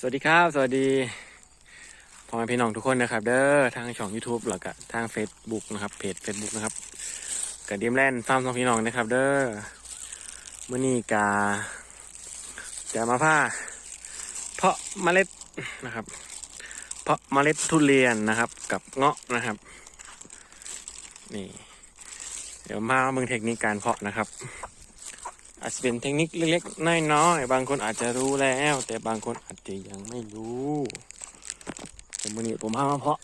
สวัสดีครับ สวัสดีพ่อแม่พี่น้องทุกคนนะครับ เด้อทางช่อง YouTube แล้วก็ทาง Facebook นะครับเพจ Facebook นะครับกับเดียมแลนด์ฟาร์มสองพี่น้องนะครับ เด้อมื่อนี้กาจะมาผ้าเพาะเมล็ดนะครับ เพาะเมล็ดทุเรียนนะครับ กับเงาะนะครับ นี่ เดี๋ยวมาเมืองเทคนิคการเพาะนะครับ อาจจะเป็นเทคนิคเล็กๆน้อยๆบางคนอาจจะรู้แล้ว แต่บางคนอาจจะยังไม่รู้แต่วันนี้ผมพามาเพาะ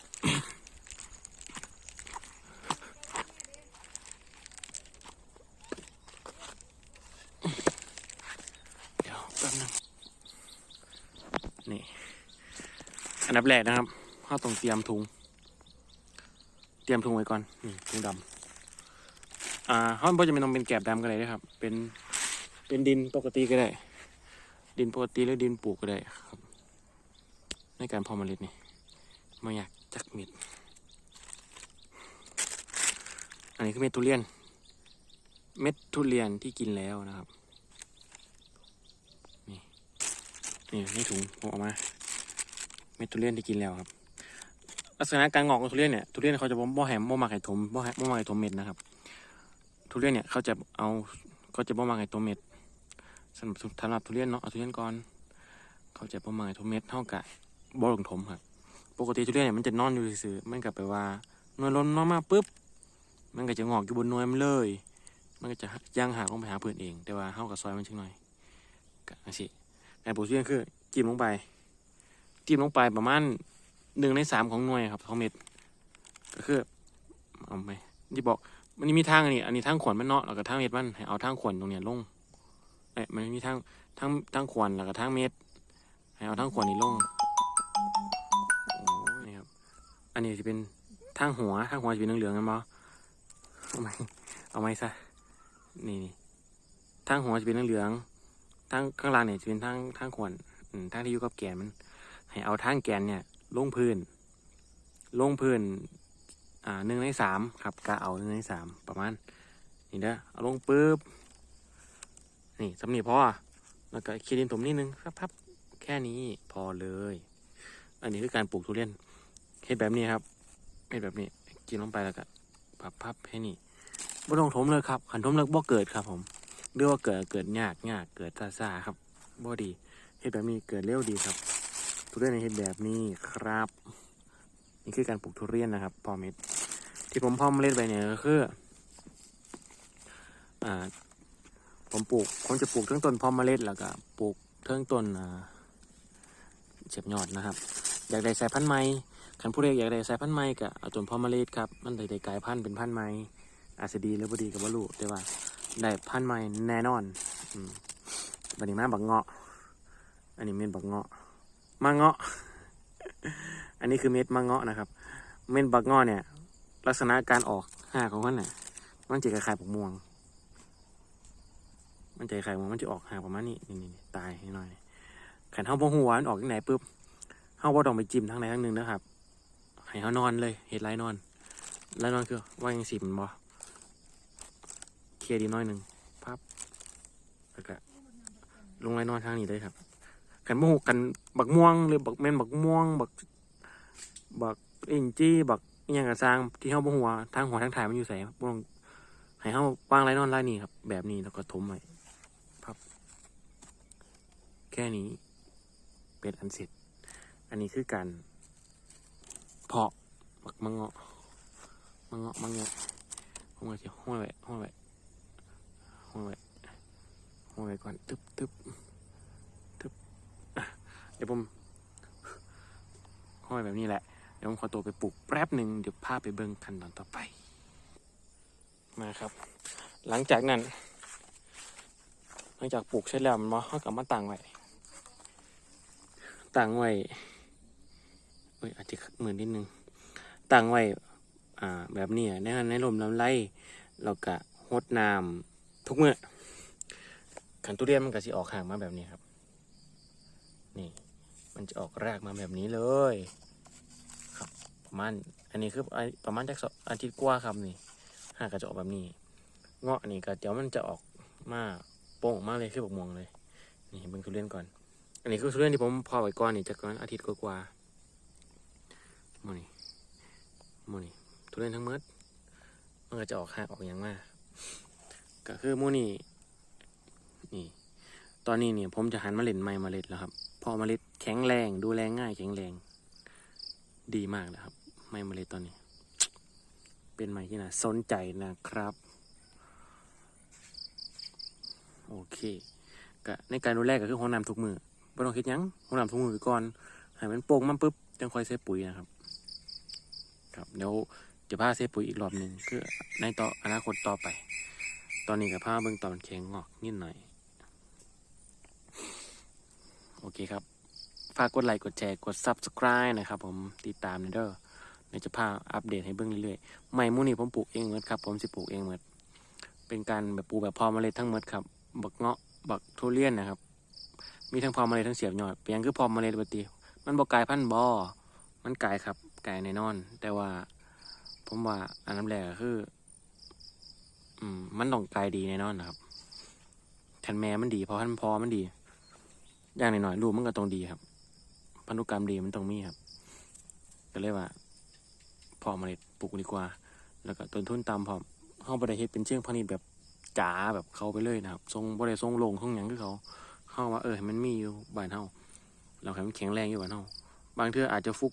เดี๋ยวแป๊บนึงนี่ อันดับแรกนะครับเราต้องเตรียมถุง เตรียมถุงไว้ก่อนนี่ถุงดำอ่าห้องบ่จะไม่ต้องเป็นแกบดำก็ได้นะครับ เป็น เป็นดินปกติก็ได้ ดินปกติหรือดินปลูกก็ได้ครับ ในการเพาะเมล็ดนี่ไม่อยากจักเม็ด อันนี้คือเม็ดทุเรียน เม็ดทุเรียนที่กินแล้วนะครับ นี่นี่ในถุงผมเอามา เม็ดทุเรียนที่กินแล้วครับลักษณะการงอกของทุเรียนเนี่ยทุเรียนเขาจะบ่บ่แหมบ่มาไข่ถมบ่แหมบ่มาไข่ถมเม็ดนะครับ ทุเรียนเนี่ยเขาจะเอาก็จะบ่มาไข่ถมเม็ด สำหรับสำหรับทุเรียนเนาะเอาทุเรียนก่อน เขาจะประมาณทุเม็ดเท่ากับบ่ลงถมครับ ปกติทุเรียนเนี่ยมันจะนอนอยู่ซื่อมันกับไปว่าหน่วยล้นมามาปุ๊บ มันก็จะงอกอยู่บนหน่วยมันเลย มันก็จะย่างหากลงไปหาเพื่อนเอง แต่ว่าเฮากับซอยมันชิงหน่อยก็อันสิการปลูกทุเรียนคือจิ้มลงไปจิ้มลงไปประมาณหนึ่งในสามของหน่วยครับของเม็ดก็คือเอาไปที่บอกมันมีทางอันนี้ อันนี้ทางขวนมันเนาะแล้วก็ทางเม็ดมันให้เอาทางขวนตรงเนี้ยลง เอ้ยมันมีทั้งทั้งทั้งขวานแล้วก็ทั้งเม็ดให้เอาทั้งขวานนี้ลงโอ้นี่ครับอันนี้จะเป็นทั้งหัวทั้งหัวจะเป็นเหลืองๆกันบ่เอาไหมเอาไหมซะนี่นี่ทั้งหัวจะเป็นเหลืองทั้งข้างล่างเนี่ยจะเป็นทั้งทั้งขวานอืมทั้งที่อยู่กับแกนมัน ให้เอาทั้งแกนเนี่ยลงพื้นลงพื้นอ่าหนึ่งในสามครับกะเอาหนึ่งในสามประมาณนี่เด้อเอาลงปุ๊บ นี่สำนีพอแล้วก็คีดินถมนิดนึงครับพับแค่นี้พอเลย อันนี้คือการปลูกทุเรียนเฮ็ดแบบนี้ครับเฮ็ดแบบนี้กินลงไปแล้วก็พับพับให้นี่บ่ต้องถมเลยครับขันถมเลิกบ่เกิดครับ ผมเรียกว่าเกิดเกิดยากยากเกิดซาซาครับบ่ดีเฮ็ดแบบนี้เกิดเร็วดีครับ ทุเรียนในเฮ็ดแบบนี้ครับ นี่คือการปลูกทุเรียนนะครับพอเม็ดที่ผมพ่อมเมล็ดไปเนี่ยก็คืออ่า ผมปลูกผมจะปลูกทั้งต้นพร้อมเมล็ดแล้วก็ปลูกทั้งต้นอ่าเจ็บยอดนะครับ อยากได้สายพันธุ์ใหม่คันผู้ใดอยากได้สายพันธุ์ใหม่ก็เอาต้นพร้อมเมล็ดครับมันได้ได้กลายพันธุ์เป็นพันธุ์ใหม่อาจจะดีหรือบ่ดีก็บ่รู้แต่ว่าได้พันธุ์ใหม่แน่นอนอืมบัดนี้มาบักเงาะ อันนี้เม็ดบักเงาะมาเงาะ อันนี้คือเม็ดมะเงาะนะครับ เม็ดบักเงาะเนี่ย ลักษณะการออกหาของมันเนี่ยมันจะคล้ายๆบักม่วง มันใจไข่มันมันจะออกห่างประมาณนี้นี่นี่ตายนิดหน่อยขันเท้าบ่หัวมันออกที่ไหนปุ๊บเท้าบ่ต้องไปจิ้มทั้งใดทั้งหนึ่งนะครับให้เขานอนเลยเห็ดไรนอนไรนอนคือว่ายังสิบมันบ่เคลียร์ดีน้อยหนึ่งพับแล้วก็ลงไรนอนทางนี้เลยครับขันบ่หูกันบักม่วงหรือบักแม่นบักม่วงบักบักอินจี้บักยังกระซางที่เท้าบ่หัวทางหัวทางถ่ายมันอยู่ใส่บ้องให้เท้าวางไรนอนไรนี่ครับ แบบนี้แล้วก็ถมไว้ แค่นี้เป็นอันเสร็จ อันนี้คือการเพาะมักมังเงาะมังเงาะมังเงาะผมก็จะห้อยไว้ห้อยไว้ห้อยไว้ห้อยไว้ก่อนตึ๊บตึ๊บตึ๊บเดี๋ยวผมห้อยแบบนี้แหละเดี๋ยวผมขอตัวไปปลูกแป๊บหนึ่งเดี๋ยวพาไปเบิ่งขั้นตอนต่อไปมาครับ หลังจากนั้น หลังจากปลูกเสร็จแล้วมันมาเขากลับมาตังไว้ตังไว้เอ้ยอาจจะเหมือนนิดนึงตังไว้อ่า แบบนี้อะในในลมลำไรเรากะหดน้ำทุกเมื่อขันตุเรียนมันก็สิออกห่างมาแบบนี้ครับ นี่ มันจะออกรากมาแบบนี้เลย ครับ ประมาณอันนี้คือประมาณจากอาทิตย์กว่าครับนี่หากก็จะออกแบบนี้ เงาะนี่ก็เดี๋ยวมันจะออกมา ป่งออกมาเลยคือบักม่วงเลย นี่เบิ่งทุเรียนก่อน อันนี้คือทุเรียนที่ผมพอไว้ก่อนนี่จากก่อนอาทิตย์กว่าๆโมนี่โมนี่ทุเรียนทั้งหมดมันก็จะออกหักออกอย่างมากก็คือโมนี่นี่ ตอนนี้เนี่ยผมจะหันมาเล่นไม้เล็ดแล้วครับพอเล็ดแข็งแรงดูแลง่ายแข็งแรง ดีมากแล้วครับ ไม้เล็ดตอนนี้ เป็นไม้ที่น่าสนใจนะครับ โอเคก็ในการดูแลก็คือห้องน้ำทุกมือไม่ต้องคิดยังห้องน้ำทุกมือไปก่อนให้มันโป่งมันปุ๊บจังค่อยเซปุ๋ยนะครับ ครับเดี๋ยวจะพาเซปุ๋ยอีกรอบหนึ่งคือในต่ออนาคตต่อไป ตอนนี้กับผ้าเบื้องตอนแข็งงอกนิดหน่อย โอเคครับ ฝากกดไลค์กดแชร์กด subscribe นะครับผมติดตามเด้อเดี๋ยวจะพาอัปเดตให้เบื้องเรื่อยๆใหม่มูนี่ผมปลูกเองเมดครับ ผมสิปลูกเองเมดเป็นการแบบปลูกแบบพอเมล็ดทั้งหมดครับ บักเงาะบักทุเรียนนะครับ มีทั้งพอเมล็ดทั้งเสียบยอดเปลี่ยนคือพอเมล็ดปกติมันบอกกลายพันธ์บอมันกลายครับกลายแน่นอน แต่ว่า ผมว่าอันน้ำแรกก็คือ อืม มันต้องกลายดีแน่นอนนะครับแทนแม่มันดีเพราะพันธ์พอมันดี อย่างหน่อยๆลูกมันก็ต้องดีครับ พันธุกรรมดีมันต้องมีครับก็เลยว่าพอเมล็ดปลูกดีกว่า แล้วก็ต้นทุนต่ำพรอมห้องบริเฮ็ดเป็นเชิงพาณิชย์แบบ จ๋าแบบเขาไปเลยนะครับทรงบริทรงลงทรงยังคือเขาเข้าว่าเออให้มันมีอยู่บ้านเฮาเราให้มันแข็งแรงอยู่บ้านเฮาบางเทื่ออาจจะฟุก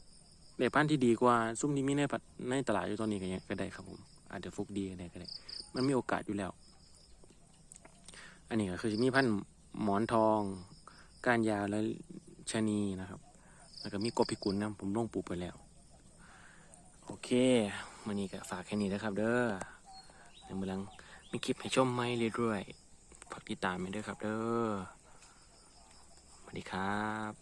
ได้พันธุ์ที่ดีกว่าซุ้มที่มีในในตลาดอยู่ตอนนี้ก็ยังก็ได้ครับผม อาจจะฟุกดีก็ได้ก็ได้ มันมีโอกาสอยู่แล้ว อันนี้ก็คือมีพันธุ์หมอนทองก้านยาวและชะนีนะครับ แล้วก็มีกบพิกุลนะผมลงปลูกไปแล้ว โอเคมันนี้ก็ฝากแค่นี้นะครับ เด้อในมือลัง มีคลิปให้ชมไม่เรื่อยๆฝากติดตามไปด้วยครับเด้อสวัสดีครับ